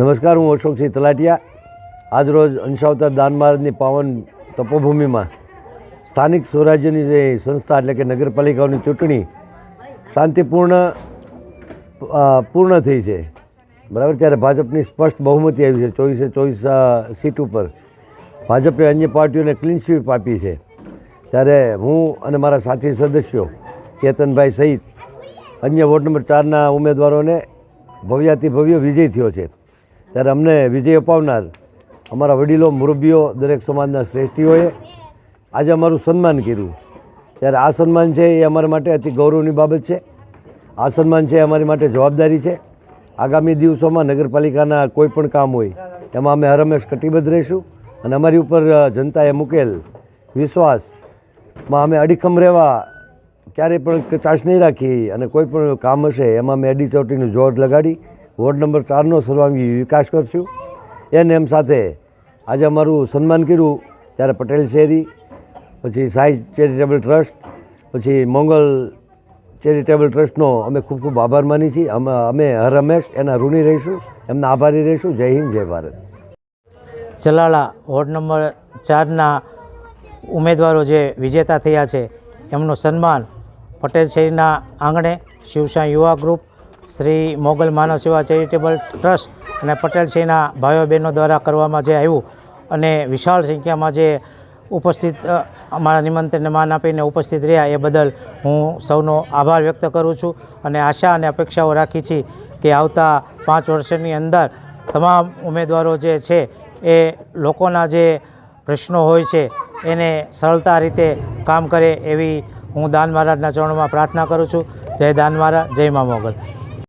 નમસ્કાર, હું અશોકસિંહ તલાટિયા. આજરોજ અંશાવતાર દાન મહારાજની પાવન તપોભૂમિમાં સ્થાનિક સ્વરાજ્યની જે સંસ્થા એટલે કે નગરપાલિકાઓની ચૂંટણી શાંતિપૂર્ણ પૂર્ણ થઈ છે. બરાબર? ત્યારે ભાજપની સ્પષ્ટ બહુમતી આવી છે. ચોવીસે ચોવીસ સીટ ઉપર ભાજપે અન્ય પાર્ટીઓને ક્લીન સ્વીપ આપી છે. ત્યારે હું અને મારા સાથી સદસ્યો કેતનભાઈ સહિત અન્ય વોર્ડ નંબર ચારના ઉમેદવારોને ભવ્યાતિ ભવ્ય વિજય થયો છે. ત્યારે અમને વિજય અપાવનાર અમારા વડીલો મુરબ્બીઓ દરેક સમાજના શ્રેષ્ઠીઓએ આજે અમારું સન્માન કર્યું. ત્યારે આ સન્માન છે એ અમારા માટે અતિ ગૌરવની બાબત છે. આ સન્માન છે અમારી માટે જવાબદારી છે. આગામી દિવસોમાં નગરપાલિકાના કોઈ પણ કામ હોય, એમાં અમે હરમેશ કટિબદ્ધ રહીશું અને અમારી ઉપર જનતાએ મૂકેલ વિશ્વાસમાં અમે અડીખમ રહેવા ક્યારેય પણ ચાશ નહીં રાખી અને કોઈ પણ કામ હશે, એમાં અમે અડી ચોટીનું જોર લગાડી વોર્ડ નંબર ચારનો સર્વાંગી વિકાસ કરશું. એ એમ સાથે આજે અમારું સન્માન કર્યું ત્યારે પટેલ શેરી, પછી સાઈ ચેરિટેબલ ટ્રસ્ટ, પછી મોંગલ ચેરિટેબલ ટ્રસ્ટનો અમે ખૂબ ખૂબ આભાર માની છીએ. અમે અમે હર હંમેશ એના ઋણી રહીશું. એમના આભારી રહીશું. જય હિન્દ, જય ભારત. ચલાળા વોર્ડ નંબર ચારના ઉમેદવારો જે વિજેતા થયા છે, એમનું સન્માન પટેલ શેરીના આંગણે શિવસાઈ યુવા ગ્રુપ શ્રી મોગલ માનવ સેવા ચેરિટેબલ ટ્રસ્ટ અને પટેલ સિંહના ભાઈઓ બહેનો દ્વારા કરવામાં જે આવ્યું અને વિશાળ સંખ્યામાં જે ઉપસ્થિત અમારા નિમંત્રણને માન આપીને ઉપસ્થિત રહ્યા એ બદલ હું સૌનો આભાર વ્યક્ત કરું છું અને આશા અને અપેક્ષાઓ રાખી છે કે આવતા પાંચ વર્ષની અંદર તમામ ઉમેદવારો જે છે એ લોકોના જે પ્રશ્નો હોય છે એને સરળતા રીતે કામ કરે એવી હું દાન મહારાજના ચરણોમાં પ્રાર્થના કરું છું. જય દાન મહારાજ, જય મા મોગલ.